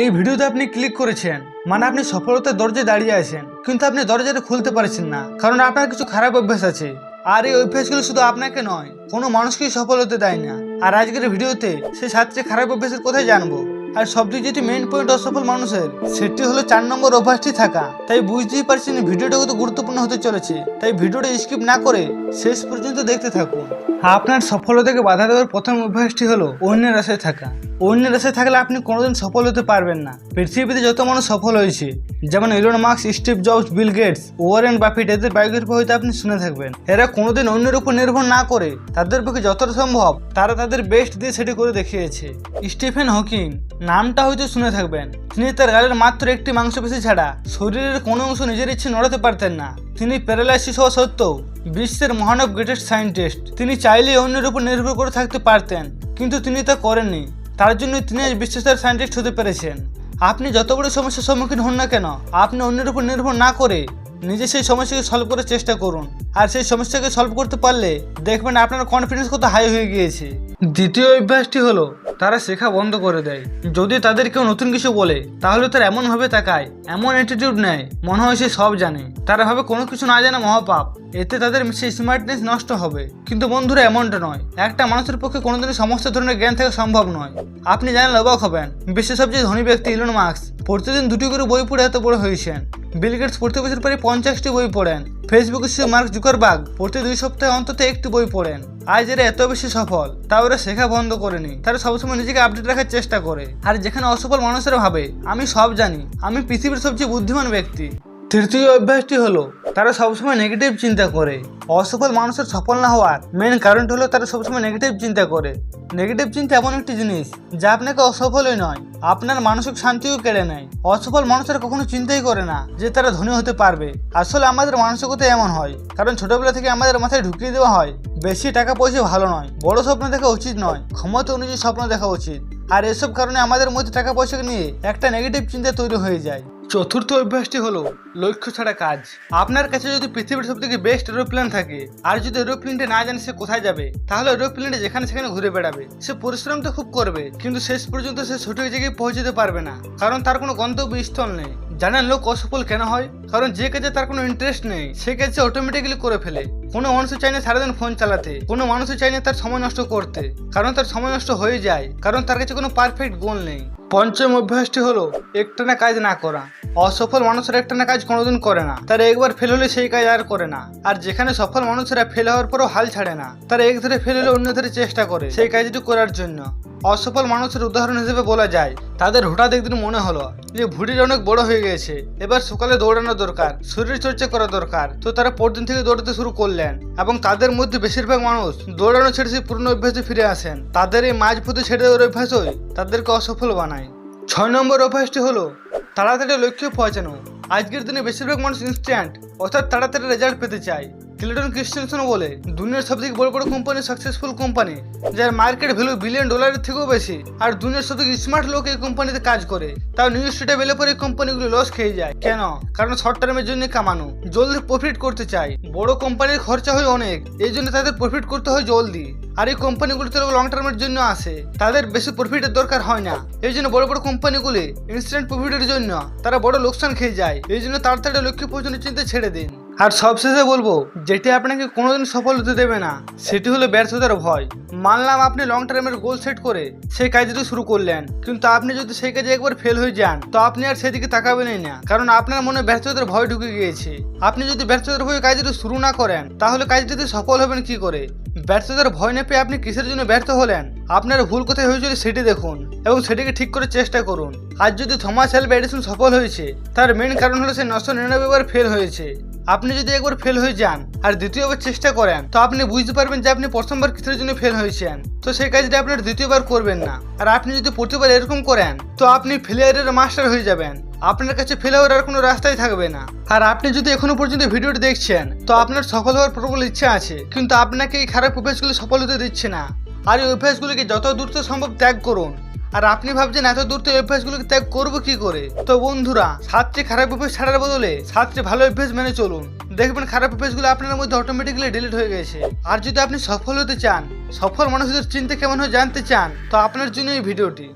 এই ভিডিওতে আপনি ক্লিক করেছেন মানে আপনি সফলতার দরজায় দাঁড়িয়ে আছেন, কিন্তু আপনি দরজাটা খুলতে পারছেন না, কারণ আপনার কিছু খারাপ অভ্যাস আছে। আর এই অভ্যাসগুলো শুধু আপনাকে নয়, কোনো মানুষকেই সফল হতে দেয় না। আর আজকের ভিডিওতে সেই সাতটি খারাপ অভ্যাসের কোথায় জানব। আর সবচেয়ে যেটি মেইন পয়েন্ট অসফল মানুষের, সেটি হলো চার নম্বর অভ্যাসটি থাকা। তাই বুঝতেই পারছেন ভিডিওটা কত গুরুত্বপূর্ণ হতে চলেছে। তাই ভিডিওটা স্কিপ না করে শেষ পর্যন্ত দেখতে থাকুন। আপনার সফলতাকে বাধা দেওয়ার প্রথম অভ্যাসটি হলো অন্যের আশায় থাকা। অন্যের আশায় থাকলে আপনি কোনোদিন সফল হতে পারবেন না। পৃথিবীতে যত মানুষ সফল হয়েছে যেমন Elon Musk Steve Jobs Bill Gates Warren Buffett এদের বায়োগ্রাফি হয়তো আপনি শুনে থাকবেন। এরা কোনোদিন অন্যের উপর নির্ভর না করে তাদের পক্ষে যতটা সম্ভব তারা তাদের বেস্ট দিয়ে সেটি করে দেখিয়েছে। স্টিফেন হকিং, নামটা হয়তো শুনে থাকবেন। তিনি তার গালের মাত্র একটি মাংসপেশি ছাড়া শরীরের কোনো অংশ নিজের ইচ্ছে নড়াতে পারতেন না। তিনি প্যারালাইসিস হওয়া সত্ত্বেও বিশ্বের মহানব গ্রেটেস্ট সায়েন্টিস্ট তিনি চাইলে অন্যের উপর নির্ভর করে থাকতে পারতেন, কিন্তু তিনি তা করেননি। তার জন্য তিনি আজ বিশ্বস্তর সায়েন্টিস্ট হতে পেরেছেন। আপনি যত বড় সমস্যার সম্মুখীন হন না কেন, আপনি অন্যের উপর নির্ভর না করে নিজে সেই সমস্যাকে সলভ করার চেষ্টা করুন। আর সেই সমস্যাকে সলভ করতে পারলে দেখবেন আপনার কনফিডেন্স কত হাই হয়ে গিয়েছে। দ্বিতীয় অভ্যাসটি হলো তারা শেখা বন্ধ করে দেয়। যদি তাদের কেউ নতুন কিছু বলে, তাহলে তারা এমনভাবে তাকায়, এমন অ্যাটিটিউড নেয়, মনে হয় সে সব জানে। তারা ভাবে কোনো কিছু না জানা মহাপাপ, এতে তাদের সেই স্মার্টনেস নষ্ট হবে। কিন্তু বন্ধুরা, এমনটা নয়। একটা মানুষের পক্ষে কোনোদিনই সমস্ত ধরনের জ্ঞান থাকা সম্ভব নয়। আপনি জানেন, অবাক হবেন। বিশ্বের সবচেয়ে ধনী ব্যক্তি ইলন মার্কস প্রতিদিন দুটি করে বই পড়ে এত বড় হয়েছেন। বিল গেটস প্রতি বছর প্রায় পঞ্চাশটি বই পড়েন। ফেসবুকে মার্ক জুকারবাগ প্রতি দুই সপ্তাহে অন্তত একটি বই পড়েন। আজ এরা এত বেশি সফল, তা ওরা শেখা বন্ধ করেনি তারা সবসময় নিজেকে আপডেট রাখার চেষ্টা করে। আর যেখানে অসফল মানুষেরা ভাবে, আমি সব জানি। আমি পৃথিবীর সবচেয়ে বুদ্ধিমান ব্যক্তি। তৃতীয় অভ্যাসটি হলো, তারা সবসময় নেগেটিভ চিন্তা করে। অসফল মানুষের সফল না হওয়ার মেন কারণটি হলো, তারা সবসময় নেগেটিভ চিন্তা করে। নেগেটিভ চিন্তা এমন একটি জিনিস, যা আপনাকে অসফলই নয়, আপনার মানসিক শান্তিও কেড়ে নেয়। অসফল মানুষেরা কখনো চিন্তাই করে না যে তারা ধনী হতে পারবে। আসলে আমাদের মানসিকতা এমন হয়, কারণ ছোটবেলা থেকে আমাদের মাথায় ঢুকিয়ে দেওয়া হয় বেশি টাকা পয়সা ভালো নয়, বড় স্বপ্ন দেখা উচিত নয়, ক্ষমতা অনুযায়ী স্বপ্ন দেখা উচিত। আর এসব কারণে আমাদের মধ্যে টাকা পয়সা নিয়ে একটা নেগেটিভ চিন্তা তৈরি হয়ে যায়। চতুর্থ অভ্যাসটি হলো লক্ষ্য ছাড়া কাজ। আপনার কাছে যদি পৃথিবীর সব থেকে বেস্ট এরোপ্লেন থাকে, আর যদি এরোপ্লেনটা না জানে সে কোথায় যাবে, তাহলে এরোপ্লেনটা যেখানে সেখানে ঘুরে বেড়াবে। সে পরিশ্রম তো খুব করবে, কিন্তু শেষ পর্যন্ত সে সঠিক জায়গায় পৌঁছতে পারবে না, কারণ তার কোনো গন্তব্যস্থল নেই। জানেন লোক অসফল কেন হয়? কারণ যে কাজে তার কোনো ইন্টারেস্ট নেই, সে কাজে অটোমেটিক্যালি করে ফেলে। কোনো মানুষের চাই না সারাদিন ফোন চালাতে, কোনো মানুষের চাই না তার সময় নষ্ট করতে, কারণ তার সময় নষ্ট হয়ে যায়, কারণ তার কাছে কোনো পারফেক্ট গোল নেই। পঞ্চম অভ্যাসটি হলো একটানা কাজ না করা। অসফল মানুষরা একটা না কাজ কোনোদিন করে না। তারা একবার ফেল হলে সেই কাজ আর করে না। আর যেখানে সফল মানুষেরা ফেল হওয়ার পরও হাল ছাড়ে না, তারা এক ধরে ফেল হলে অন্য ধরে চেষ্টা করে সেই কাজটি করার জন্য। অসফল মানুষের উদাহরণ হিসেবে বলা যায়, তাদের হঠাৎ একদিন মনে হলো যে ভুঁড়ির অনেক বড় হয়ে গেছে, এবার সকালে দৌড়ানো দরকার, শরীর চর্চা করা দরকার, তো তারা পরদিন থেকে দৌড়াতে শুরু করলেন এবং তাদের মধ্যে বেশিরভাগ মানুষ দৌড়ানো ছেড়ে সেই পুরনো অভ্যাসে ফিরে আসেন। তাদের এই মাঝ পথে ছেড়ে দেওয়ার অভ্যাসই তাদেরকে অসফল বানায়। ছয় নম্বর অভ্যাসটি হলো তাড়াতাড়ি লক্ষ্যে পৌঁছানো। আজকের দিনে বেশিরভাগ মানুষ ইনস্ট্যান্ট অর্থাৎ তাড়াতাড়ি রেজাল্ট পেতে চায়। ক্লিটন ক্রিস্টেনসন বলে, দুনিয়ার সব থেকে বড় বড় কোম্পানি সাকসেসফুল কোম্পানি যার মার্কেট ভ্যালু বিলিয়ন ডলারের থেকেও বেশি, আর দুনিয়ার সব থেকে স্মার্ট লোক এই কোম্পানিতে কাজ করে। তাও নিউজ স্টেটে বেলে পরে এই কোম্পানিগুলো লস খেয়ে যায়। কেন? কারণ শর্ট টার্মের জন্য কামানো। জলদি প্রফিট করতে চায় বড় কোম্পানির খরচা হয় অনেক। এই জন্য তাদের প্রফিট করতে হয় জলদি। আর এই কোম্পানিগুলোতে লং টার্মের জন্য আসে তাদের বেশি প্রফিটের দরকার হয় না। এই জন্য বড় বড় কোম্পানিগুলি ইনস্ট্যান্ট প্রফিটের জন্য তারা বড় লোকসান খেয়ে যায়। এই জন্য তাড়াতাড়ি লক্ষ্যে পৌঁছানোর চিন্তা ছেড়ে দিন। আর সবশেষে বলব, যেটি আপনাকে কোনোদিন সফল হতে দেবে না, সেটি হলো ব্যর্থতার ভয়। মানলাম আপনি লং টার্মের গোল সেট করে সেই কাজটি শুরু করলেন, কিন্তু আপনি যদি সেই কাজে একবার ফেল হয়ে যান, তো আপনি আর সেদিকে তাকাবেনই না, কারণ আপনার মনে ব্যর্থতার ভয় ঢুকে গিয়েছে। আপনি যদি ব্যর্থতার ভয়ে কাজটি শুরু না করেন, তাহলে কাজটিতে সফল হবেন কি করে? ব্যর্থতার ভয় না পেয়ে আপনি কিসের জন্য ব্যর্থ হলেন? আপনার ভুল কোথায় হয়েছিল সেটি দেখুন, এবং সেটিকে ঠিক করে চেষ্টা করুন। আজ যদি থমাস হেলব এডিসন সফল হয়েছে, তার মেন কারণ হলো সে নশো নিরানব্বই বার ফেল হয়েছে। আপনি যদি একবার ফেল হয়ে যান আর দ্বিতীয়বার চেষ্টা করেন, তো আপনি বুঝতে পারবেন যে আপনি প্রথমবার কিসের জন্য ফেল হয়েছেন। তো সেই কাজটা আপনার দ্বিতীয়বার করবেন না। আর আপনি যদি প্রতিবার এরকম করেন, তো আপনি ফেলিয়ারের মাস্টার হয়ে যাবেন। আপনার কাছে ফেল হওয়ার আর কোনো রাস্তাই থাকবে না। আর আপনি যদি এখনও পর্যন্ত ভিডিওটি দেখছেন, তো আপনার সফল হওয়ার প্রবল ইচ্ছা আছে, কিন্তু আপনাকে এই খারাপ অভ্যাসগুলো সফল হতে দিচ্ছে না। আর এই অভ্যাসগুলিকে যত দূর তো সম্ভব ত্যাগ করুন। আর আপনি ভাবছেন এত দূর অভ্যাস অভ্যাসগুলোকে ত্যাগ করব কি করে? তো বন্ধুরা, সাতটি খারাপ অভ্যাস ছাড়ার বদলে সাতটি ভালো অভ্যাস মেনে চলুন। দেখবেন খারাপ অভ্যাসগুলো আপনার মধ্যে অটোমেটিক্যালি ডিলিট হয়ে গেছে। আর যদি আপনি সফল হতে চান, সফল মানুষদের চিন্তা কেমন হয় জানতে চান, তো আপনার জন্য এই ভিডিওটি।